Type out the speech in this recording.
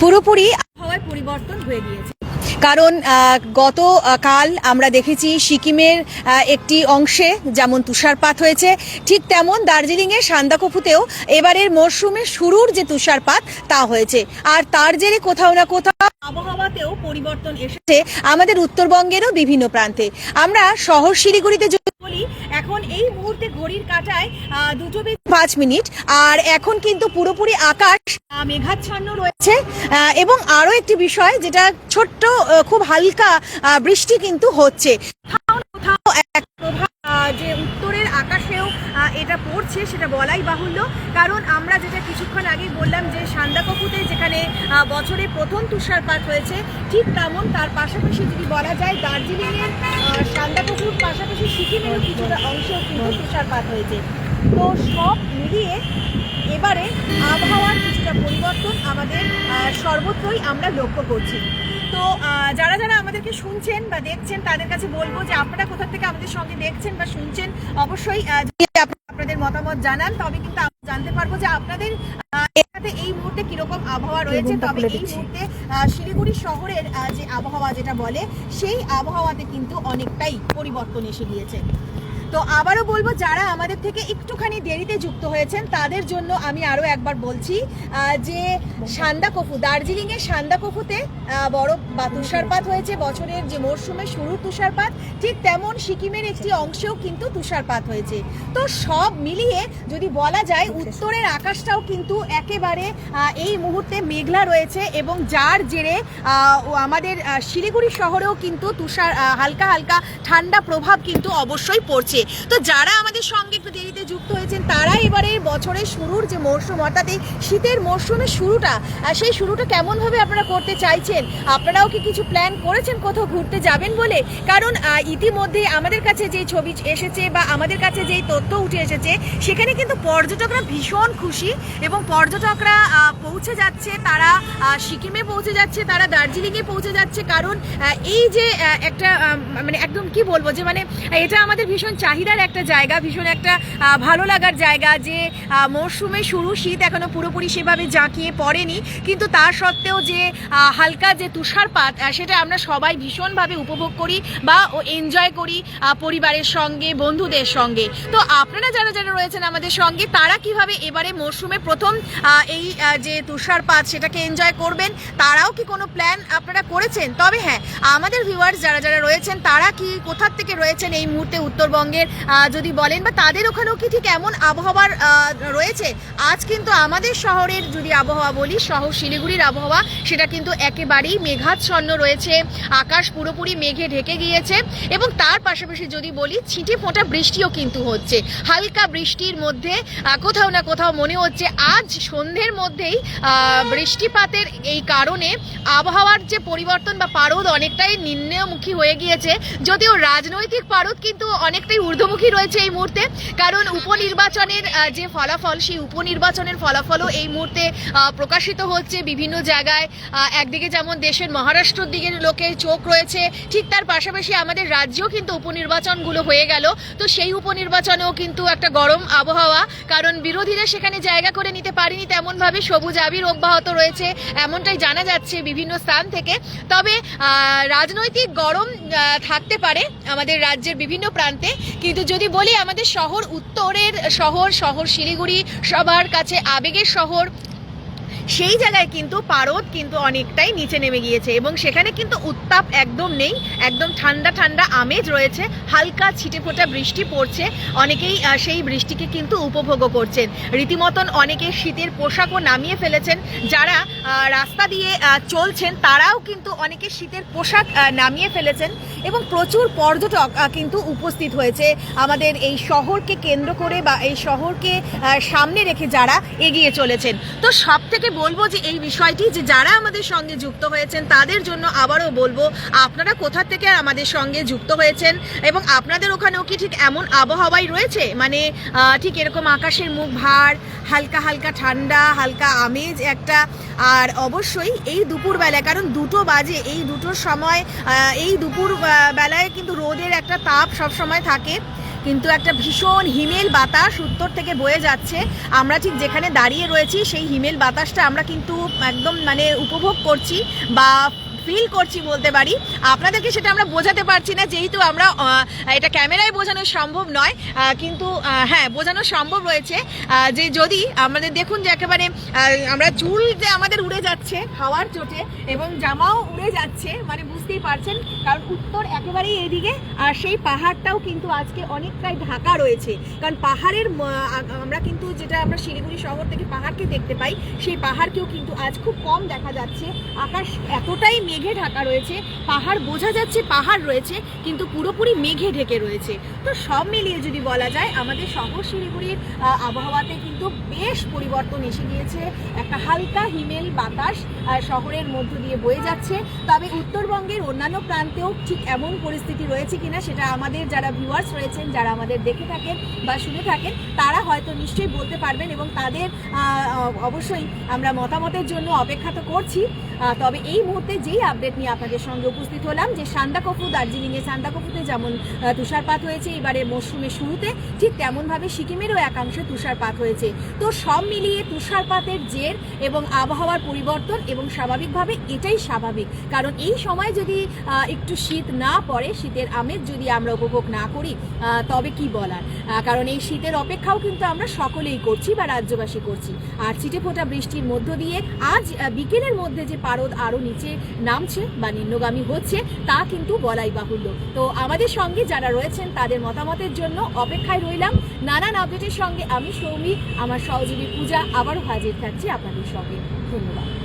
পুরোপুরি আবহাওয়ায় পরিবর্তন হয়ে গিয়েছে। কারণ গত কাল আমরা দেখেছি সিকিমের একটি অংশে যেমন তুষারপাত হয়েছে ঠিক তেমন দার্জিলিংয়ের সান্দাকফুতেও এবারের মরশুমের শুরুর যে তুষারপাত তা হয়েছে। আর তার জেরে কোথাও না কোথাও আবহাওয়াতেও পরিবর্তন এসেছে আমাদের উত্তরবঙ্গেরও বিভিন্ন প্রান্তে। আমরা শহর শিলিগুড়িতে এখন এই মুহূর্তে ঘড়ির কাটায় দুটো পাঁচ মিনিট। আর এখন কিন্তু পুরোপুরি আকাশ মেঘাচ্ছন্ন রয়েছে। এবং আরও একটি বিষয় যেটা ছোট্ট খুব হালকা বৃষ্টি কিন্তু হচ্ছে। প্রভাব যে উত্তরের আকাশেও এটা পড়ছে সেটা বলাই বাহুল্য। কারণ আমরা যেটা কিছুক্ষণ আগেই বললাম যে সান্দাকফুতে যেখানে বছরে প্রথম তুষারপাত হয়েছে ঠিক তেমন তার পাশাপাশি যদি বলা যায় দার্জিলিংয়ের আহ, সান্দাকফুর পাশাপাশি সিকিমেরও কিছুটা অংশেও কিন্তু তুষারপাত হয়েছে। তো সব মিলিয়ে এবারে আবহাওয়ার কিছুটা পরিবর্তন আমাদের সর্বত্রই আমরা লক্ষ্য করছি। তো যারা যারা আমাদেরকে শুনছেন বা দেখছেন, তাদের কাছে বলব যে আপনারা কোথা থেকে আমাদের সঙ্গে দেখছেন বা শুনছেন, অবশ্যই আপনাদের মতামত জানান, তবে কিন্তু আমরা জানতে পারব যে আপনাদের কীরকম আবহাওয়া রয়েছে তবে এই মুহূর্তে শিলিগুড়ি শহরের যে আবহাওয়া যেটা বলে সেই আবহাওয়াতে কিন্তু অনেকটাই পরিবর্তন এসে গিয়েছে। তো আবারও বলব, যারা আমাদের থেকে একটুখানি দেরিতে যুক্ত হয়েছেন, তাদের জন্য আমি আরও একবার বলছি যে সান্দাকফু দার্জিলিংয়ে সান্দাকফুতে বড় বা তুষারপাত হয়েছে, বছরের যে মরশুমে শুরুর তুষারপাত, ঠিক তেমন সিকিমের একটি অংশেও কিন্তু তুষারপাত হয়েছে। তো সব মিলিয়ে যদি বলা যায়, উত্তরের আকাশটাও কিন্তু একেবারে এই মুহূর্তে মেঘলা রয়েছে এবং যার জেরে আমাদের শিলিগুড়ি শহরেও কিন্তু তুষার হালকা হালকা ঠান্ডা প্রভাব কিন্তু অবশ্যই পড়ছে। তো যারা আমাদের সঙ্গে একটু দেরিতে যুক্ত হয়েছেন, তারা এবারে বছরের শুরুর যে মরশুম, অর্থাৎ এই শীতের মরশুমের শুরুটা সেই শুরুটা কেমনভাবে আপনারা করতে চাইছেন? আপনারাও কি কিছু প্ল্যান করেছেন কোথাও ঘুরতে যাবেন বলে? কারণ ইতিমধ্যে আমাদের কাছে যে ছবি এসেছে বা আমাদের কাছে যেই তথ্য উঠে এসেছে, সেখানে কিন্তু পর্যটকরা ভীষণ খুশি এবং পর্যটকরা পৌঁছে যাচ্ছে, তারা সিকিমে পৌঁছে যাচ্ছে, তারা দার্জিলিংয়ে পৌঁছে যাচ্ছে। কারণ এই যে একটা মানে একদম কি বলব যে মানে এটা আমাদের ভীষণ চাহিদার একটা জায়গা, ভীষণ একটা ভালো লাগার জায়গা যে মরশুমে শুরু, শীত এখনও পুরোপুরি সেভাবে জাঁকিয়ে পড়েনি। কিন্তু তা সত্ত্বেও যে হালকা যে তুষারপাত সেটা আমরা সবাই ভীষণভাবে উপভোগ করি বা এনজয় করি পরিবারের সঙ্গে, বন্ধুদের সঙ্গে। তো আপনারা যারা যারা রয়েছেন আমাদের সঙ্গে, তারা কীভাবে এবারে মরশুমে প্রথম এই যে তুষারপাত সেটাকে এনজয় করবেন, তারাও কি কোনো প্ল্যান আপনারা করেছেন? তবে হ্যাঁ আমাদের ভিউয়ার্স যারা যারা রয়েছেন, তারা কি কোথার থেকে রয়েছেন এই মুহূর্তে উত্তরবঙ্গের আহ, যদি বলেন বা তাদের ওখানেও কি ঠিক এমন আবহাওয়ার রয়েছে? আজ কিন্তু আমাদের শহরের যদি আবহাওয়া বলি শহর শিলিগুড়ির আবহাওয়া সেটা কিন্তু একেবারেই মেঘাচ্ছন্ন রয়েছে। আকাশ পুরোপুরি মেঘে ঢেকে গিয়েছে এবং তার পাশাপাশি যদি বলি ছিটে ফোঁটা বৃষ্টিও কিন্তু হচ্ছে। হালকা বৃষ্টির মধ্যে কোথাও না কোথাও মনে হচ্ছে আজ সন্ধ্যের মধ্যেই বৃষ্টিপাতের এই কারণে আবহাওয়ার যে পরিবর্তন বা পারদ অনেকটাই নিম্নমুখী হয়ে গিয়েছে। যদিও রাজনৈতিক পারদ কিন্তু অনেকটাই ঊর্ধ্বমুখী রয়েছে এই মুহূর্তে। কারণ উপনির্বাচনের যে ফলাফল, সেই উপনির্বাচনের ফলাফলও এই মুহূর্তে প্রকাশিত হচ্ছে বিভিন্ন জায়গায়। একদিকে যেমন দেশের মহারাষ্ট্রের দিকে লোকের চোখ রয়েছে, ঠিক তার পাশাপাশি আমাদের রাজ্যেও কিন্তু উপনির্বাচনগুলো হয়ে গেল। তো সেই উপনির্বাচনেও কিন্তু একটা গরম আবহাওয়া, কারণ বিরোধীরা সেখানে জায়গা করে নিতে পারেনি তেমনভাবে। সবুজ আবির অব্যাহত রয়েছে, এমনটাই জানা যাচ্ছে বিভিন্ন স্থান থেকে। তবে রাজনৈতিক গরম থাকতে পারে আমাদের রাজ্যের বিভিন্ন প্রান্তে। কিন্তু যদি বলি আমাদের শহর উত্তরের শহর শহর শিলিগুড়ি সবার কাছে আবেগের শহর সেই জায়গায় কিন্তু পারদ কিন্তু অনেকটাই নিচে নেমে গিয়েছে এবং সেখানে কিন্তু উত্তাপ একদম নেই, একদম ঠান্ডা ঠান্ডা আমেজ রয়েছে, হালকা ছিটে ফোটা বৃষ্টি পড়ছে, অনেকেই সেই বৃষ্টিকে কিন্তু উপভোগও করছেন। রীতিমতন অনেকে শীতের পোশাকও নামিয়ে ফেলেছেন, যারা রাস্তা দিয়ে চলছেন তারাও কিন্তু অনেকে শীতের পোশাক নামিয়ে ফেলেছেন এবং প্রচুর পর্যটক কিন্তু উপস্থিত হয়েছে। আমাদের এই শহরকে কেন্দ্র করে বা এই শহরকে সামনে রেখে যারা এগিয়ে চলেছেন। তো সব থেকে বলব যে এই বিষয়টি যে যারা আমাদের সঙ্গে যুক্ত হয়েছেন, তাদের জন্য আবারও বলব, আপনারা কোথা থেকে আমাদের সঙ্গে যুক্ত হয়েছেন এবং আপনাদের ওখানেও কি ঠিক এমন আবহাওয়াই রয়েছে? মানে ঠিক এরকম আকাশের মুখ ভার, হালকা হালকা ঠান্ডা, হালকা আমেজ একটা, আর অবশ্যই এই দুপুর বেলায়, কারণ দুটো বাজে, এই দুটোর সময় এই দুপুর বেলায় কিন্তু রোদের একটা তাপ সব সময় থাকে। কিন্তু একটা ভীষণ হিমেল বাতাস উত্তর থেকে বয়ে যাচ্ছে। আমরা ঠিক যেখানে দাঁড়িয়ে রয়েছি, সেই হিমেল বাতাসটা আমরা কিন্তু একদম মানে উপভোগ করছি বা ফিল করছি বলতে পারি। আপনাদেরকে সেটা আমরা বোঝাতে পারছি না, যেহেতু আমরা এটা ক্যামেরায় বোঝানো সম্ভব নয় কিন্তু হ্যাঁ বোঝানো সম্ভব রয়েছে যে যদি আমাদের, দেখুন যে একেবারে আমরা চুল যে আমাদের উড়ে যাচ্ছে, হাওয়ার চোটে, এবং জামাও উড়ে যাচ্ছে মানে বুঝতেই পারছেন, কারণ উত্তর একেবারেই এদিকে, আর সেই পাহাড়টাও কিন্তু আজকে অনেকটাই ঢাকা রয়েছে। কারণ পাহাড়ের আমরা কিন্তু যেটা আমরা শিলিগুড়ি শহর থেকে পাহাড়কে দেখতে পাই, সেই পাহাড়কেও কিন্তু আজ খুব কম দেখা যাচ্ছে। আকাশ এতটাই মেঘে ঢাকা রয়েছে, পাহাড় বোঝা যাচ্ছে পাহাড় রয়েছে, কিন্তু পুরোপুরি মেঘে ঢেকে রয়েছে। তো সব মিলিয়ে যদি বলা যায়, আমাদের শহর শিলিগুড়ির আবহাওয়াতে কিন্তু বেশ পরিবর্তন এসে গিয়েছে। একটা হালকা হিমেল বাতাস শহরের মধ্য দিয়ে বয়ে যাচ্ছে। তবে উত্তরবঙ্গের অন্যান্য প্রান্তেও ঠিক এমন পরিস্থিতি রয়েছে কিনা সেটা আমাদের যারা ভিউয়ার্স রয়েছেন, যারা আমাদের দেখে থাকেন বা শুনে থাকেন, তারা হয়তো নিশ্চয়ই বলতে পারবেন এবং তাদের অবশ্যই আমরা মতামতের জন্য অপেক্ষা তো করছি। তবে এই মুহূর্তে যেই আপডেট নিয়ে আপনাদের সঙ্গে উপস্থিত হলাম, যে সান্দাকফু দার্জিলিংয়ে সান্দাকফুতে যেমন তুষারপাত হয়েছে, এবারে মরশুমের শুরুতে ঠিক তেমনভাবে সিকিমেরও একাংশে তুষারপাত হয়েছে। তো সব মিলিয়ে তুষারপাতের জের এবং আবহাওয়ার পরিবর্তন এবং স্বাভাবিকভাবে এটাই স্বাভাবিক। কারণ এই সময় যদি একটু শীত না পড়ে, শীতের আমেজ যদি আমরা উপভোগ না করি তবে কি বলার? কারণ এই শীতের অপেক্ষাও কিন্তু আমরা সকলেই করছি বা রাজ্যবাসী করছি। আর ছিটে ফোটা বৃষ্টির মধ্য দিয়ে আজ বিকেলের মধ্যে যে পারদ আরও নিচে নামছে বা নিম্নগামী হচ্ছে, তা কিন্তু বলাই বাহুল্য। তো আমাদের সঙ্গে যারা রয়েছেন, তাদের মতামতের জন্য অপেক্ষায় রইলাম। নানান আপডেটের সঙ্গে আমি সৌমি আমার সহযোগী পূজা আবারও হাজির থাকছি আপনাদের সঙ্গে। ধন্যবাদ।